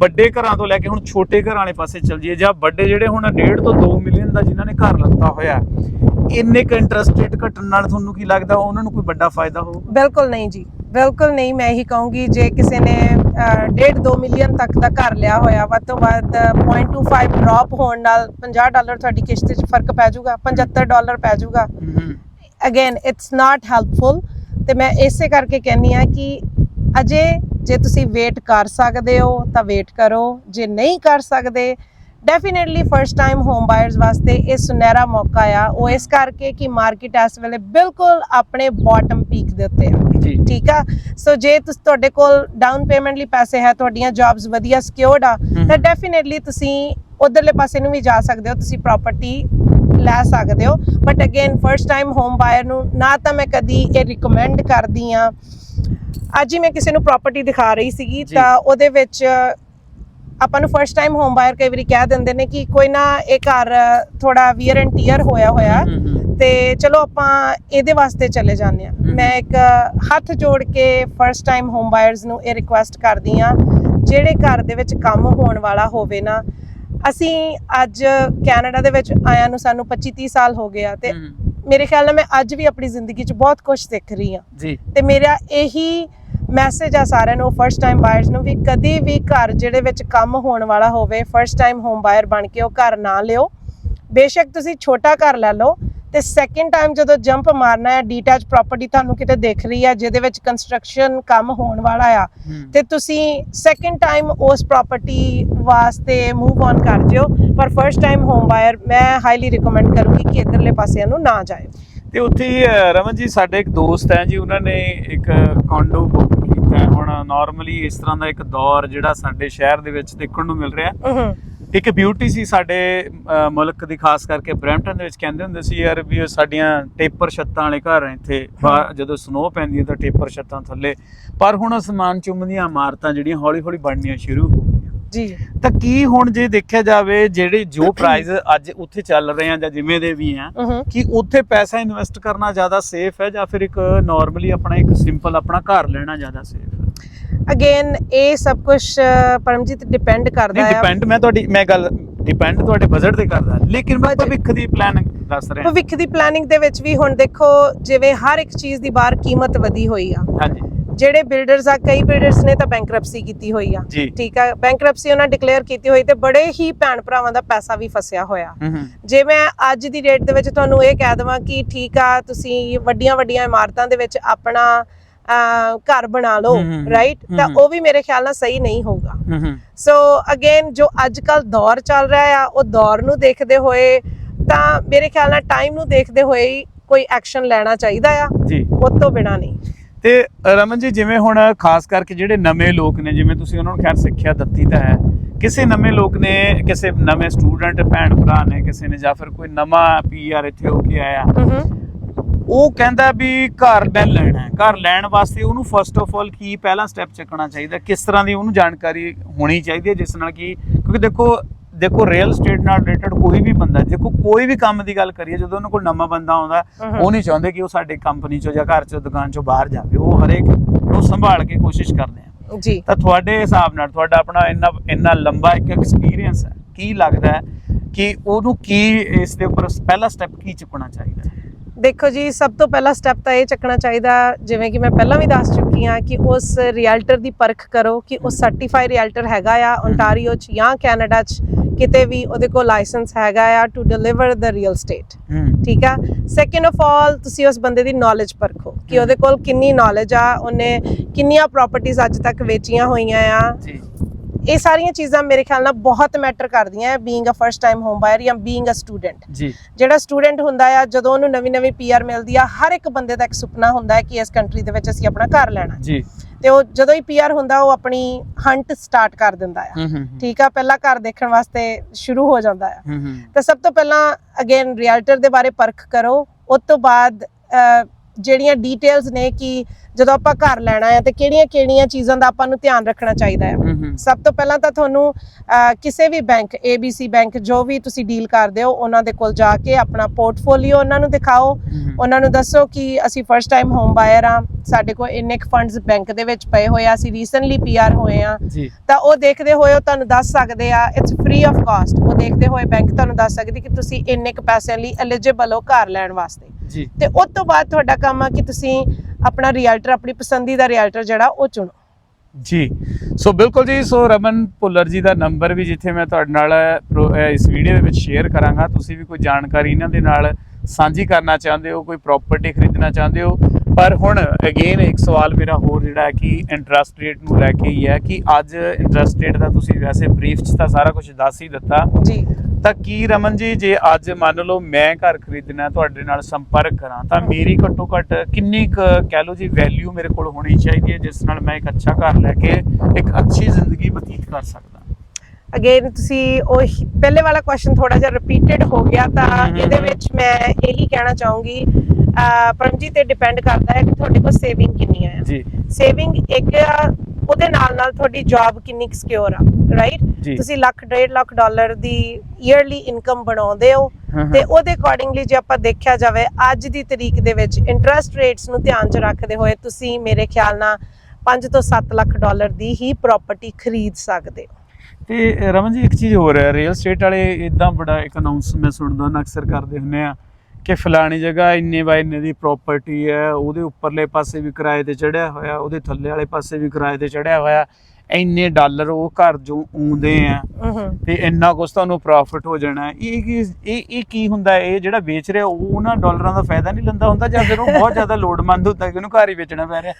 ਵੱਡੇ ਘਰਾਂ ਤੋਂ ਲੈ ਕੇ ਹੁਣ ਛੋਟੇ ਘਰਾਂ ਵਾਲੇ ਪਾਸੇ ਚੱਲ ਜਾਈਏ ਜਾਂ ਵੱਡੇ ਜਿਹੜੇ ਹੁਣ 1.5 ਤੋਂ 2 ਮਿਲੀਅਨ ਦਾ ਜਿਨ੍ਹਾਂ ਨੇ ਘਰ ਲੱਤਾ ਹੋਇਆ ਇੰਨੇ ਕ ਇੰਟਰਸਟ ਰੇਟ ਘਟਣ ਨਾਲ ਤੁਹਾਨੂੰ ਕੀ ਲੱਗਦਾ ਉਹਨਾਂ ਨੂੰ ਕੋਈ ਵੱਡਾ ਫਾਇਦਾ ਹੋਊਗਾ? ਬਿਲਕੁਲ ਨਹੀਂ ਜੀ। ਬਿਲਕੁਲ ਨਹੀਂ ਮੈਂ ਇਹੀ ਕਹੂੰਗੀ ਜੇ ਕਿਸੇ ਨੇ 1.5 2 ਮਿਲੀਅਨ ਤੱਕ ਦਾ ਘਰ ਲਿਆ ਹੋਇਆ ਵੱਧ ਤੋਂ ਵੱਧ 0.25 ਡ੍ਰੌਪ ਹੋਣ ਨਾਲ 50 ਡਾਲਰ ਤੁਹਾਡੀ ਕਿਸ਼ਤ 'ਚ ਫ਼ਰਕ ਪੈ ਜਾਊਗਾ 75 ਡਾਲਰ ਪੈ ਜਾਊਗਾ। ਅਗੇਨ ਇਟਸ ਨਾਟ ਹੈਲਪਫੁਲ ਤੇ ਮੈਂ ਇਸੇ ਕਰਕੇ ਕਹਿੰਨੀ ਆ ਕਿ ਅਜੇ ਜੇ ਤੁਸੀਂ ਵੇਟ ਕਰ ਸਕਦੇ ਹੋ ਤਾਂ ਵੇਟ ਕਰੋ ਜੇ ਨਹੀਂ ਕਰ ਸਕਦੇ definitely first time home buyers ਵਾਸਤੇ ਇਹ ਸੁਨਹਿਰਾ ਮੌਕਾ ਆ। ਉਹ ਇਸ ਕਰਕੇ ਕਿ ਮਾਰਕੀਟ ਇਸ ਵੇਲੇ ਬਿਲਕੁਲ ਆਪਣੇ ਬਾਟਮ ਪੀਕ ਦੇ ਉੱਤੇ ਆ। ਜੀ। ਠੀਕ ਆ? ਸੋ ਜੇ ਤੁਸੀਂ ਤੁਹਾਡੇ ਕੋਲ ਡਾਊਨ ਪੇਮੈਂਟ ਲਈ ਪੈਸੇ ਹੈ ਤੁਹਾਡੀਆਂ ਜੌਬਸ ਵਧੀਆ ਸਿਕਿਉਰਡ ਆ। ਤਾਂ ਡੈਫੀਨਿਟਲੀ ਤੁਸੀਂ ਉਧਰਲੇ ਪਾਸੇ ਨੂੰ ਵੀ ਜਾ ਸਕਦੇ ਹੋ। ਤੁਸੀਂ ਪ੍ਰਾਪਰਟੀ ਲੈ ਸਕਦੇ ਹੋ। But again first time home buyer ਨੂੰ ਨਾ ਤਾਂ ਮੈਂ ਕਦੀ ਇਹ ਰਿਕਮੈਂਡ ਕਰਦੀ ਆ। ਅੱਜ ਹੀ ਮੈਂ ਕਿਸੇ ਨੂੰ ਪ੍ਰਾਪਰਟੀ ਦਿਖਾ ਰਹੀ ਸੀਗੀ। ਤਾਂ ਉਹਦੇ ਵਿੱਚ ਆਪਾਂ ਨੂੰ ਫਰਸਟ ਟਾਈਮ ਹੋਮ ਬਾਇਰ ਕਈ ਵਾਰੀ ਕਹਿ ਦਿੰਦੇ ਨੇ ਕਿ ਕੋਈ ਨਾ ਇਹ ਘਰ ਥੋੜਾ ਵੀਅਰ ਐਂਡ ਟੀਅਰ ਹੋਇਆ ਹੋਇਆ। ਤੇ ਚਲੋ ਆਪਾਂ ਇਹਦੇ ਵਾਸਤੇ ਚਲੇ ਜਾਂਦੇ ਆ। ਮੈਂ ਇੱਕ ਹੱਥ ਜੋੜ ਕੇ ਫਰਸਟ ਟਾਈਮ ਹੋਮ ਬਾਇਰਸ ਨੂੰ ਇਹ ਰਿਕੁਐਸਟ ਕਰਦੀ ਆ ਜਿਹੜੇ ਘਰ ਦੇ ਵਿੱਚ ਕੰਮ ਹੋਣ ਵਾਲਾ ਹੋਵੇ ਨਾ ਅਸੀਂ ਅੱਜ ਕੈਨੇਡਾ ਦੇ ਵਿੱਚ ਆਇਆਂ ਨੂੰ ਸਾਨੂੰ 25 30 ਸਾਲ ਹੋ ਗਏ ਆ ਤੇ ਮੇਰੇ ਖਿਆਲ ਨਾਲ ਮੈਂ ਅੱਜ ਵੀ ਆਪਣੀ ਜ਼ਿੰਦਗੀ 'ਚ ਬਹੁਤ ਕੁਝ ਸਿੱਖ ਰਹੀ ਆ ਜੀ। ਤੇ ਮੇਰਾ ਇਹੀ ਮੈਸੇਜ ਆ ਸਾਰਿਆਂ ਨੂੰ ਫਰਸਟ ਟਾਈਮ ਬਾਇਰਸ ਨੂੰ ਵੀ ਕਦੀ ਵੀ ਘਰ ਜਿਹੜੇ ਵਿੱਚ ਕੰਮ ਹੋਣ ਵਾਲਾ ਹੋਵੇ ਫਰਸਟ ਟਾਈਮ ਹੋਮ ਬਾਇਰ ਬਣ ਕੇ ਉਹ ਘਰ ਨਾ ਲਿਓ। ਬੇਸ਼ੱਕ ਤੁਸੀਂ ਛੋਟਾ ਘਰ ਲੈ ਲਓ ਤੇ ਸੈਕਿੰਡ ਟਾਈਮ ਜਦੋਂ ਜੰਪ ਮਾਰਨਾ ਹੈ ਡੀਟੈਚ ਪ੍ਰਾਪਰਟੀ ਤੁਹਾਨੂੰ ਕਿਤੇ ਦਿਖ ਰਹੀ ਹੈ ਜਿਹਦੇ ਵਿੱਚ ਕੰਸਟਰਕਸ਼ਨ ਕੰਮ ਹੋਣ ਵਾਲਾ ਆ ਤੇ ਤੁਸੀਂ ਸੈਕਿੰਡ ਟਾਈਮ ਉਸ ਪ੍ਰਾਪਰਟੀ ਵਾਸਤੇ ਮੂਵ ਔਨ ਕਰ ਜਿਓ ਪਰ ਫਰਸਟ ਟਾਈਮ ਹੋਮ ਬਾਇਰ ਮੈਂ ਹਾਈਲੀ ਰეკਮੈਂਡ ਕਰੂੰਗੀ ਕਿ ਇਧਰਲੇ ਪਾਸਿਆਂ ਨੂੰ ਨਾ ਜਾਇਓ। ਤੇ ਉੱਥੇ ਹੀ, ਰਮਨ ਜੀ ਸਾਡੇ ਇੱਕ ਦੋਸਤ ਹੈ ਜੀ ਉਹਨਾਂ ਨੇ ਇੱਕ ਕੌਂਡੋ ਬੁੱਕ ਕੀਤਾ ਹੈ। ਹੁਣ ਨਾਰਮਲੀ ਇਸ ਤਰ੍ਹਾਂ ਦਾ ਇੱਕ ਦੌਰ ਜਿਹੜਾ ਸਾਡੇ ਸ਼ਹਿਰ ਦੇ ਵਿੱਚ ਦੇਖਣ ਨੂੰ ਮਿਲ ਰਿਹਾ ਹੈ। ਹੂੰ ਇੱਕ ਬਿਊਟੀ ਸੀ ਸਾਡੇ ਮੁਲਕ ਦੀ ਖਾਸ ਕਰਕੇ ਬਰੈਂਪਟਨ ਦੇ ਵਿੱਚ। ਕਹਿੰਦੇ ਹੁੰਦੇ ਸੀ ਯਾਰ ਵੀ ਸਾਡੀਆਂ ਟੇਪਰ ਛੱਤਾਂ ਵਾਲੇ ਘਰ ਆ ਇੱਥੇ। ਜਦੋਂ ਸਨੋ ਪੈਂਦੀ ਹੈ ਤਾਂ ਟੇਪਰ ਛੱਤਾਂ ਥੱਲੇ। ਪਰ ਹੁਣ ਅਸਮਾਨ ਚੁੰਮਦੀਆਂ ਇਮਾਰਤਾਂ ਜਿਹੜੀਆਂ ਹੌਲੀ ਹੌਲੀ ਬਣਨੀਆਂ ਸ਼ੁਰੂ ਹੋ ਜੀ। ਤਾਂ ਕੀ ਹੁਣ ਜੇ ਦੇਖਿਆ ਜਾਵੇ ਜਿਹੜੇ ਜੋ ਪ੍ਰਾਈਜ਼ ਅੱਜ ਉੱਥੇ ਚੱਲ ਰਹੇ ਆ ਜਾਂ ਜਿਵੇਂ ਦੇ ਵੀ ਆ ਕਿ ਉੱਥੇ ਪੈਸਾ ਇਨਵੈਸਟ ਕਰਨਾ ਜ਼ਿਆਦਾ ਸੇਫ ਹੈ ਜਾਂ ਫਿਰ ਇੱਕ ਨਾਰਮਲੀ ਆਪਣਾ ਇੱਕ ਸਿੰਪਲ ਆਪਣਾ ਘਰ ਲੈਣਾ ਜ਼ਿਆਦਾ ਸੇਫ ਹੈ? ਅਗੇਨ ਇਹ ਸਭ ਕੁਝ ਪਰਮਜੀਤ ਡਿਪੈਂਡ ਕਰਦਾ ਹੈ ਡਿਪੈਂਡ ਮੈਂ ਤੁਹਾਡੀ ਮੈਂ ਗੱਲ ਡਿਪੈਂਡ ਤੁਹਾਡੇ ਬਜਟ ਤੇ ਕਰਦਾ ਲੇਕਿਨ ਮੈਂ ਭਵਿੱਖ ਦੀ ਪਲਾਨ ਦੱਸ ਰਿਹਾ। ਭਵਿੱਖ ਦੀ ਪਲੈਨਿੰਗ ਦੇ ਵਿੱਚ ਵੀ ਹੁਣ ਦੇਖੋ ਜਿਵੇਂ ਹਰ ਇੱਕ ਚੀਜ਼ ਦੀ ਬਾਹਰ ਕੀਮਤ ਵਧੀ ਹੋਈ ਆ। ਹਾਂਜੀ। ਜਿਹੜੇ ਬਿਲਡਰਸ ਆ ਕਈ ਬਿਲਡਰਸ ਨੇ ਤਾਂ ਬੈਂਕਰਪਸੀ ਕੀਤੀ ਹੋਈ ਆ। ਠੀਕ ਆ ਬੈਂਕਰਪਸੀ ਉਹਨਾਂ ਡਿਕਲੇਅਰ ਕੀਤੀ ਹੋਈ ਤੇ ਬੜੇ ਹੀ ਭੈਣ ਭਰਾਵਾਂ ਦਾ ਪੈਸਾ ਵੀ ਫਸਿਆ ਹੋਇਆ। ਜੇ ਮੈਂ ਅੱਜ ਦੀ ਡੇਟ ਦੇ ਵਿੱਚ ਤੁਹਾਨੂੰ ਇਹ ਕਹਿ ਦਵਾਂ ਕਿ ਠੀਕ ਆ ਤੁਸੀਂ ਵੱਡੀਆਂ ਵੱਡੀਆਂ ਇਮਾਰਤਾਂ ਦੇ ਵਿੱਚ ਆਪਣਾ ਘਰ ਬਣਾ ਲਓ ਰਾਈਟ ਤਾਂ। ਉਹ ਵੀ ਮੇਰੇ ਖਿਆਲ ਨਾਲ ਸਹੀ ਨਹੀਂ ਹੋਊਗਾ। ਸੋ ਅਗੇਨ ਜੋ ਅੱਜ ਕੱਲ ਦੌਰ ਚੱਲ ਰਿਹਾ ਆ ਉਹ ਦੌਰ ਨੂੰ ਦੇਖਦੇ ਹੋਏ ਤਾਂ ਮੇਰੇ ਖਿਆਲ ਨਾਲ ਟਾਈਮ ਨੂੰ ਦੇਖਦੇ ਹੋਏ ਕੋਈ ਐਕਸ਼ਨ ਲੈਣਾ ਚਾਹੀਦਾ ਆ। ਜੀ। ਉਹ ਤੋਂ ਬਿਨਾ ਨਹੀਂ। ਤੇ ਰਮਨ ਜੀ ਜਿਵੇਂ ਹੁਣ ਖਾਸ ਕਰਕੇ ਜਿਹੜੇ ਨਵੇਂ ਲੋਕ ਨੇ ਜਿਵੇਂ ਤੁਸੀਂ ਉਹਨਾਂ ਨੂੰ ਖੈਰ ਸਿੱਖਿਆ ਦਿੱਤੀ ਤਾਂ ਹੈ ਕਿਸੇ ਨਵੇਂ ਲੋਕ ਨੇ ਕਿਸੇ ਨਵੇਂ ਸਟੂਡੈਂਟ ਭੈਣ ਭਰਾ ਨੇ ਕਿਸੇ ਨੇ ਜਾਂ ਫਿਰ ਕੋਈ ਨਵਾਂ ਪੀਆਰ ਇੱਥੇ ਹੋ ਕੇ ਆਇਆ ਉਹ ਕਹਿੰਦਾ ਵੀ ਘਰ ਮੈਂ ਲੈਣਾ ਹੈ ਘਰ ਲੈਣ ਵਾਸਤੇ ਉਹਨੂੰ ਫਸਟ ਆਫ ਆਲ ਕੀ ਪਹਿਲਾ ਸਟੈਪ ਚੱਕਣਾ ਚਾਹੀਦਾ ਕਿਸ ਤਰ੍ਹਾਂ ਦੀ ਉਹਨੂੰ ਜਾਣਕਾਰੀ ਹੋਣੀ ਚਾਹੀਦੀ ਹੈ ਜਿਸ ਨਾਲ ਕਿ ਕਿਉਂਕਿ ਦੇਖੋ ਦੇਖੋ ਰੀਅਲ ਸਟੇਟ ਨਾਲ ਰਿਲੇਟਡ ਕੋਈ ਵੀ ਬੰਦਾ ਦੇਖੋ ਕੋਈ ਵੀ ਕੰਮ ਦੀ ਗੱਲ ਕਰੀਏ ਜਦੋਂ ਉਹਨਾਂ ਕੋਲ ਨਵਾਂ ਬੰਦਾ ਆਉਂਦਾ। ਉਹ ਨਹੀਂ ਚਾਹੁੰਦੇ ਕਿ ਉਹ ਸਾਡੇ ਕੰਪਨੀ ਚੋਂ ਜਾਂ ਘਰ ਚੋਂ ਦੁਕਾਨ ਚੋਂ ਬਾਹਰ ਜਾਵੇ। ਉਹ ਹਰੇਕ ਨੂੰ ਸੰਭਾਲ ਕੇ ਕੋਸ਼ਿਸ਼ ਕਰਦੇ ਆ। ਜੀ। ਤਾਂ ਤੁਹਾਡੇ ਹਿਸਾਬ ਨਾਲ ਤੁਹਾਡਾ ਆਪਣਾ ਇੰਨਾ ਇੰਨਾ ਲੰਬਾ ਇੱਕ ਐਕਸਪੀਰੀਅੰਸ ਹੈ ਕੀ ਲੱਗਦਾ ਹੈ ਕਿ ਉਹਨੂੰ ਕੀ ਇਸ ਦੇ ਉੱਪਰ ਪਹਿਲਾ ਸਟੈਪ ਕੀ ਚੁੱਕਣਾ ਚਾਹੀਦਾ ਹੈ? ਦੇਖੋ ਜੀ ਸਭ ਤੋਂ ਪਹਿਲਾ ਸਟੈਪ ਤਾਂ ਇਹ ਚੱਕਣਾ ਚਾਹੀਦਾ ਜਿਵੇਂ ਕਿ ਮੈਂ ਪਹਿਲਾਂ ਵੀ ਦੱਸ ਚੁੱਕੀ ਹਾਂ ਕਿ ਉਸ ਰੀਅਲਟਰ ਦੀ ਪਰਖ ਕਰੋ ਕਿ ਉਹ ਸਰਟੀਫਾਈਡ ਰੀਅਲਟਰ ਹੈਗਾ ਆ ਓਨਟਾਰੀਓ ਚ ਜਾਂ ਕੈਨੇਡਾ ਚ। ਕਿਤੇ ਵੀ ਉਹਦੇ ਕੋਲ ਲਾਇਸੈਂਸ ਹੈਗਾ ਆ to deliver the real estate ਠੀਕ ਆ? ਸੈਕੰਡ ਆਫ ਆਲ ਤੁਸੀਂ ਉਸ ਬੰਦੇ ਦੀ ਨੌਲੇਜ ਪਰਖੋ ਕਿ ਉਹਦੇ ਕੋਲ ਕਿੰਨੀ ਨੌਲੇਜ ਆ ਉਹਨੇ ਕਿੰਨੀਆਂ ਪ੍ਰਾਪਰਟੀਆਂ ਅੱਜ ਤੱਕ ਵੇਚੀਆਂ ਹੋਈਆਂ ਆ। ਜੀ। ਇਹ ਸਾਰੀਆਂ ਚੀਜ਼ਾਂ ਮੇਰੇ ਖਿਆਲ ਨਾਲ ਬਹੁਤ ਮੈਟਰ ਕਰਦੀਆਂ ਹੈ being a first time home buyer ਜਾਂ ਬੀਇੰਗ ਅ ਸਟੂਡੈਂਟ ਜੀ। ਜਿਹੜਾ ਸਟੂਡੈਂਟ ਹੁੰਦਾ ਆ ਜਦੋਂ ਉਹਨੂੰ ਨਵੀਂ ਨਵੀਂ ਪੀਆਰ ਮਿਲਦੀ ਆ ਹਰ ਇੱਕ ਬੰਦੇ ਦਾ ਇੱਕ ਸੁਪਨਾ ਹੁੰਦਾ ਹੈ ਕਿ ਇਸ ਕੰਟਰੀ ਦੇ ਵਿੱਚ ਅਸੀਂ ਆਪਣਾ ਘਰ ਲੈਣਾ। ਜੀ। ਤੇ ਉਹ ਜਦੋਂ ਹੀ ਪੀਆਰ ਹੁੰਦਾ ਉਹ ਆਪਣੀ ਹੰਟ ਸਟਾਰਟ ਕਰ ਦਿੰਦਾ ਆ। ਠੀਕ ਆ ਪਹਿਲਾਂ ਘਰ ਦੇਖਣ ਵਾਸਤੇ ਸ਼ੁਰੂ ਹੋ ਜਾਂਦਾ ਆ। ਤਾਂ ਸਭ ਤੋਂ ਪਹਿਲਾਂ ਅਗੇਨ ਰੀਅਲਟਰ ਦੇ ਬਾਰੇ ਪਰਖ ਕਰੋ। ਉਸ ਤੋਂ ਬਾਅਦ ਜਿਹੜੀਆਂ ਡੀਟੇਲਸ ਨੇ ਕਿ ਜਦੋਂ ਆਪਾਂ ਘਰ ਲੈਣਾ ਹੈ ਤੇ ਕਿਹੜੀਆਂ-ਕਿਹੜੀਆਂ ਚੀਜ਼ਾਂ ਦਾ ਆਪਾਂ ਨੂੰ ਧਿਆਨ ਰੱਖਣਾ ਚਾਹੀਦਾ ਹੈ। ਸਭ ਤੋਂ ਪਹਿਲਾਂ ਤਾਂ ਤੁਹਾਨੂੰ ਕਿਸੇ ਵੀ ਬੈਂਕ ABC ਬੈਂਕ ਜੋ ਵੀ ਤੁਸੀਂ ਡੀਲ ਕਰਦੇ ਹੋ ਉਹਨਾਂ ਦੇ ਕੋਲ ਜਾ ਕੇ ਆਪਣਾ ਪੋਰਟਫੋਲੀਓ ਉਹਨਾਂ ਨੂੰ ਦਿਖਾਓ। ਉਹਨਾਂ ਨੂੰ ਦੱਸੋ ਕਿ ਅਸੀਂ ਫਰਸਟ ਟਾਈਮ ਹੋਮ ਬਾਇਰ ਆ ਸਾਡੇ ਕੋਲ ਇੰਨੇ ਫੰਡਸ ਬੈਂਕ ਦੇ ਵਿੱਚ ਪਏ ਹੋਏ ਆ। ਅਸੀਂ ਰੀਸੈਂਟਲੀ ਪੀਆਰ ਹੋਏ ਆ। ਤਾਂ ਉਹ ਦੇਖਦੇ ਹੋਏ ਉਹ ਤੁਹਾਨੂੰ ਦੱਸ ਸਕਦੇ ਆ ਇਟਸ ਫ੍ਰੀ ਆਫ ਕਾਸਟ ਉਹ ਦੇਖਦੇ ਹੋਏ ਬੈਂਕ ਤੁਹਾਨੂੰ ਦੱਸ ਸਕਦੀ ਕਿ ਤੁਸੀਂ ਇੰਨੇ ਕੁ ਪੈਸਿਆਂ ਲਈ ਐਲੀਜੀਬਲ ਹੋ ਘਰ ਲੈਣ ਵਾਸਤੇ। ਜੀ। ਤੇ ਉਸ ਤੋਂ ਬਾਅਦ ਤੁਹਾਡਾ ਕੰਮ ਆ ਕਿ ਤੁਸੀਂ ਆਪਣਾ ਰੀਅਲਟਰ ਆਪਣੀ ਪਸੰਦੀਦਾ ਰੀਅਲਟਰ ਜਿਹੜਾ ਉਹ ਚੁਣੋ। ਜੀ। ਸੋ ਬਿਲਕੁਲ ਜੀ ਸੋ ਰਮਨ ਭੁੱਲਰ ਜੀ ਦਾ ਨੰਬਰ ਵੀ ਜਿੱਥੇ ਮੈਂ ਤੁਹਾਡੇ ਨਾਲ ਇਸ ਵੀਡੀਓ ਦੇ ਵਿੱਚ ਸ਼ੇਅਰ ਕਰਾਂਗਾ। ਤੁਸੀਂ ਵੀ ਕੋਈ ਜਾਣਕਾਰੀ ਇਹਨਾਂ ਦੇ ਨਾਲ ਸਾਂਝੀ ਕਰਨਾ ਚਾਹੁੰਦੇ ਹੋ ਕੋਈ ਪ੍ਰਾਪਰਟੀ ਖਰੀਦਣਾ ਚਾਹੁੰਦੇ ਹੋ ਪਰ ਹੁਣ ਅਗੇਨ ਇੱਕ ਸਵਾਲ ਮੇਰਾ ਹੋਰ ਜਿਹੜਾ ਹੈ ਕਿ ਇੰਟਰਸਟ ਰੇਟ ਨੂੰ ਲੈ ਕੇ ਹੀ ਹੈ ਕਿ ਅੱਜ ਇੰਟਰਸਟ ਰੇਟ ਦਾ ਤੁਸੀਂ ਵੈਸੇ ਬਰੀਫ 'ਚ ਤਾਂ ਸਾਰਾ ਕੁਝ ਦੱਸ ਹੀ ਦਿੱਤਾ। ਜੀ। ਤਾਂ ਕੀ ਰਮਨ ਜੀ ਜੇ ਅੱਜ ਮੰਨ ਲਓ ਮੈਂ ਘਰ ਖਰੀਦਣਾ ਤੁਹਾਡੇ ਨਾਲ ਸੰਪਰਕ ਕਰਾਂ ਤਾਂ ਮੇਰੀ ਘੱਟੋ ਘੱਟ ਕਿੰਨੀ ਕਹਿ ਲਓ ਜੀ ਵੈਲਿਊ ਮੇਰੇ ਕੋਲ ਹੋਣੀ ਚਾਹੀਦੀ ਹੈ ਜਿਸ ਨਾਲ ਮੈਂ ਇੱਕ ਅੱਛਾ ਘਰ ਲੈ ਕੇ ਇੱਕ ਅੱਛੀ ਜ਼ਿੰਦਗੀ ਬਤੀਤ ਕਰ ਸਕਦਾ? ਅਗੇਨ ਤੁਸੀਂ ਉਹ ਪਹਿਲੇ ਵਾਲਾ ਕੁਐਸਚਨ ਥੋੜਾ ਜਿਹਾ ਰਿਪੀਟਡ ਹੋ ਗਿਆ ਤਾਂ ਇਹਦੇ। ਵਿੱਚ ਮੈਂ ਇਹੀ ਕਹਿਣਾ ਚਾਹੂੰਗੀ ਪਰਮਜੀਤ ਤੇ ਡਿਪੈਂਡ ਕਰਦਾ ਹੈ ਕਿ ਤੁਹਾਡੇ ਕੋਲ ਸੇਵਿੰਗ ਕਿੰਨੀ ਹੈ ਜੀ। ਸੇਵਿੰਗ ਇੱਕ ਉਹਦੇ ਨਾਲ ਨਾਲ ਤੁਹਾਡੀ ਜੌਬ ਕਿੰਨੀ ਸਿਕਿਉਰ ਆ ਰਾਈਟ ਤੁਸੀਂ ਲੱਖ ਡੇਢ ਲੱਖ ਡਾਲਰ ਦੀ ਈਅਰਲੀ ਇਨਕਮ ਬਣਾਉਂਦੇ ਹੋ ਤੇ। ਉਹਦੇ ਅਕੋਰਡਿੰਗਲੀ ਜੇ ਆਪਾਂ ਦੇਖਿਆ ਜਾਵੇ ਅੱਜ ਦੀ ਤਰੀਕ ਦੇ ਵਿੱਚ ਇੰਟਰਸਟ ਰੇਟਸ ਨੂੰ ਧਿਆਨ 'ਚ ਰੱਖਦੇ ਹੋਏ ਤੁਸੀਂ ਮੇਰੇ ਖਿਆਲ ਨਾਲ 5 ਤੋਂ 7 ਲੱਖ ਡਾਲਰ ਦੀ ਹੀ ਪ੍ਰਾਪਰਟੀ ਖਰੀਦ ਸਕਦੇ ਹੋ। ਤੇ ਰਮਨ ਜੀ ਇੱਕ ਚੀਜ਼ ਹੋਰ ਹੈ ਰੀਅਲ ਸਟੇਟ ਵਾਲੇ ਇਦਾਂ ਬੜਾ ਇੱਕ ਅਨਾਉਂਸ ਮੈਂ ਸੁਣਦਾ ਨਾ ਅਕਸਰ ਕਰਦੇ ਹੁੰਦੇ ਆ ਕਿ ਫਲਾਣੀ ਜਗ੍ਹਾ ਇੰਨੇ ਬਾਈ ਇੰਨੇ ਦੀ ਪ੍ਰਾਪਰਟੀ ਹੈ ਉਹਦੇ ਉੱਪਰਲੇ ਪਾਸੇ ਵੀ ਕਿਰਾਏ ਤੇ ਚੜਿਆ ਹੋਇਆ ਉਹਦੇ ਥੱਲੇ ਵਾਲੇ ਪਾਸੇ ਵੀ ਕਿਰਾਏ ਤੇ ਚੜਿਆ ਹੋਇਆ ਇੰਨੇ ਡਾਲਰ ਉਹ ਘਰ ਜੋ ਆਉਂਦੇ ਆ ਤੇ ਇੰਨਾ ਕੁਛ ਤੁਹਾਨੂੰ ਪ੍ਰੋਫਿਟ ਹੋ ਜਾਣਾ। ਇਹ ਕੀ ਇਹ ਇਹ ਕੀ ਹੁੰਦਾ? ਇਹ ਜਿਹੜਾ ਵੇਚ ਰਿਹਾ ਉਹ ਉਹਨਾਂ ਡਾਲਰਾਂ ਦਾ ਫਾਇਦਾ ਨਹੀਂ ਲੈਂਦਾ ਹੁੰਦਾ ਜਾਂ ਫਿਰ ਉਹ ਬਹੁਤ ਜ਼ਿਆਦਾ ਲੋੜਮੰਦ ਹੁੰਦਾ ਕਿ ਉਹਨੂੰ ਘਰ ਹੀ ਵੇਚਣਾ ਪੈ ਰਿਹਾ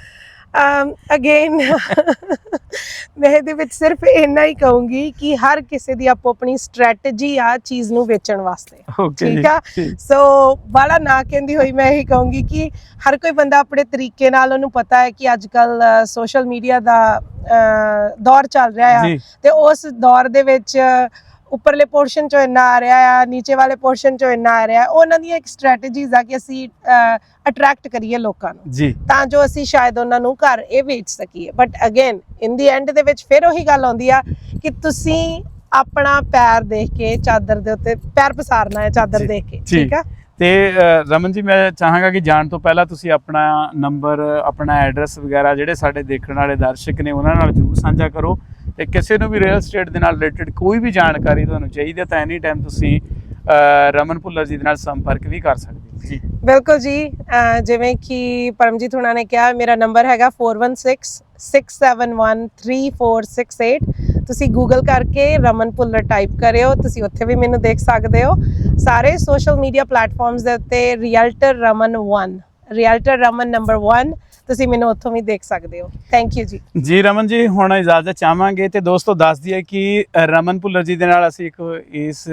ਅਗੇਨ ਮੈਂ ਇਹਦੇ ਵਿੱਚ ਸਿਰਫ ਇੰਨਾ ਹੀ ਕਹੂੰਗੀ ਕਿ ਹਰ ਕਿਸੇ ਦੀ ਆਪੋ ਆਪਣੀ ਸਟ੍ਰੈਟਜੀ ਆ ਚੀਜ਼ ਨੂੰ ਵੇਚਣ ਵਾਸਤੇ। ਠੀਕ ਆ? ਸੋ ਬਾਲਾ ਨਾ ਕਹਿੰਦੀ ਹੋਈ ਮੈਂ ਇਹੀ ਕਹੂੰਗੀ ਕਿ ਹਰ ਕੋਈ ਬੰਦਾ ਆਪਣੇ ਤਰੀਕੇ ਨਾਲ ਉਹਨੂੰ ਪਤਾ ਹੈ ਕਿ ਅੱਜ ਕੱਲ ਸੋਸ਼ਲ ਮੀਡੀਆ ਦਾ ਦੌਰ ਚੱਲ ਰਿਹਾ ਆ ਤੇ ਉਸ ਦੌਰ ਦੇ ਵਿੱਚ ਉੱਪਰਲੇ ਪੋਰਸ਼ਨ ਚੋਂ ਇੰਨਾ ਆ ਰਿਹਾ ਆ ਨੀਚੇ ਵਾਲੇ ਪੋਰਸ਼ਨ ਚੋਂ ਇੰਨਾ ਆ ਰਿਹਾ ਉਹਨਾਂ ਦੀਆਂ ਇੱਕ ਸਟ੍ਰੈਟਜੀਜ਼ ਆ ਕਿ ਅਸੀਂ ਅਟਰੈਕਟ ਕਰੀਏ ਲੋਕਾਂ ਨੂੰ। ਜੀ। ਤਾਂ ਜੋ ਅਸੀਂ ਸ਼ਾਇਦ ਉਹਨਾਂ ਨੂੰ ਘਰ ਇਹ ਵੇਚ ਸਕੀਏ। But again in the end ਦੇ ਵਿੱਚ ਫਿਰ ਉਹੀ ਗੱਲ ਆਉਂਦੀ ਆ ਕਿ ਤੁਸੀਂ ਆਪਣਾ ਪੈਰ ਦੇਖ ਕੇ ਚਾਦਰ ਦੇ ਉੱਤੇ ਪੈਰ ਪਸਾਰਨਾ ਹੈ ਚਾਦਰ ਦੇਖ ਕੇ। ਠੀਕ ਆ? ਤੇ ਰਮਨ ਜੀ ਮੈਂ ਚਾਹਾਂਗਾ ਕਿ ਜਾਣ ਤੋਂ ਪਹਿਲਾਂ ਤੁਸੀਂ ਆਪਣਾ ਨੰਬਰ ਆਪਣਾ ਐਡਰੈਸ ਵਗੈਰਾ ਜਿਹੜੇ ਸਾਡੇ ਦੇਖਣ ਵਾਲੇ ਦਰਸ਼ਕ ਨੇ ਉਹਨਾਂ ਨਾਲ ਜਰੂਰ ਸਾਂਝਾ ਕਰੋ। ਤੇ ਕਿਸੇ ਨੂੰ ਵੀ ਰੀਅਲ ਏਸਟੇਟ ਦੇ ਨਾਲ ਰਿਲੇਟਡ ਕੋਈ ਵੀ ਜਾਣਕਾਰੀ ਤੁਹਾਨੂੰ ਚਾਹੀਦੀ ਹੈ ਤਾਂ ਐਨੀ ਟਾਈਮ ਤੁਸੀਂ ਰਮਨ ਭੁੱਲਰ ਜੀ ਦੇ ਨਾਲ ਸੰਪਰਕ ਵੀ ਕਰ ਸਕਦੇ ਹੋ। ਜੀ। ਬਿਲਕੁਲ ਜੀ ਜਿਵੇਂ ਕਿ ਪਰਮਜੀਤ ਹੁਣਾਂ ਨੇ ਕਿਹਾ ਮੇਰਾ ਨੰਬਰ ਹੈਗਾ 4166713468 ਤੁਸੀਂ ਗੂਗਲ ਕਰਕੇ ਰਮਨ ਭੁੱਲਰ ਟਾਈਪ ਕਰਿਓ ਤੁਸੀਂ ਉੱਥੇ ਵੀ ਮੈਨੂੰ ਦੇਖ ਸਕਦੇ ਹੋ। ਸਾਰੇ ਸੋਸ਼ਲ ਮੀਡੀਆ ਪਲੇਟਫਾਰਮਸ ਦੇ ਉੱਤੇ realtor Raman 1 realtor Raman number 1 ਤੁਸੀਂ ਮੈਨੂੰ ਉੱਥੋਂ ਵੀ ਦੇਖ ਸਕਦੇ ਹੋ। ਥੈਂਕ ਯੂ ਜੀ। ਜੀ ਰਮਨ ਜੀ ਹੁਣ ਇਜਾਜ਼ਤ ਚਾਹਾਂਗੇ ਤੇ ਦੋਸਤੋ ਦੱਸ ਦਈਏ ਕਿ ਰਮਨ ਭੁੱਲਰ ਜੀ ਦੇ ਨਾਲ ਅਸੀਂ ਇੱਕ ਇਸ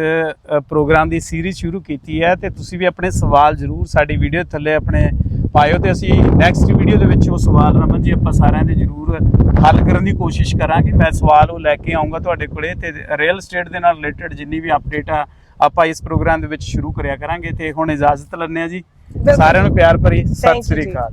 ਪ੍ਰੋਗਰਾਮ ਦੀ ਸੀਰੀਜ਼ ਸ਼ੁਰੂ ਕੀਤੀ ਹੈ ਤੇ ਤੁਸੀਂ ਵੀ ਆਪਣੇ ਸਵਾਲ ਜ਼ਰੂਰ ਸਾਡੀ ਵੀਡੀਓ ਥੱਲੇ ਆਪਣੇ ਪਾਇਓ ਤੇ ਅਸੀਂ ਨੈਕਸਟ ਵੀਡੀਓ ਦੇ ਵਿੱਚ ਉਹ ਸਵਾਲ ਰਮਨ ਜੀ ਆਪਾਂ ਸਾਰਿਆਂ ਦੇ ਜ਼ਰੂਰ ਹੱਲ ਕਰਨ ਦੀ ਕੋਸ਼ਿਸ਼ ਕਰਾਂਗੇ। ਮੈਂ ਸਵਾਲ ਉਹ ਲੈ ਕੇ ਆਉਂਗਾ ਤੁਹਾਡੇ ਕੋਲੇ ਤੇ ਰੀਅਲ ਸਟੇਟ ਦੇ ਨਾਲ ਰਿਲੇਟਡ ਜਿੰਨੀ ਵੀ ਅਪਡੇਟ ਆ ਆਪਾਂ ਇਸ ਪ੍ਰੋਗਰਾਮ ਦੇ ਵਿੱਚ ਸ਼ੁਰੂ ਕਰਿਆ ਕਰਾਂਗੇ ਤੇ ਹੁਣ ਇਜਾਜ਼ਤ ਲੈਂਦੇ ਆ ਜੀ। ਸਾਰਿਆਂ ਨੂੰ ਪਿਆਰ ਭਰੀ ਸਤਿ ਸ੍ਰੀ। ਅਕਾਲ।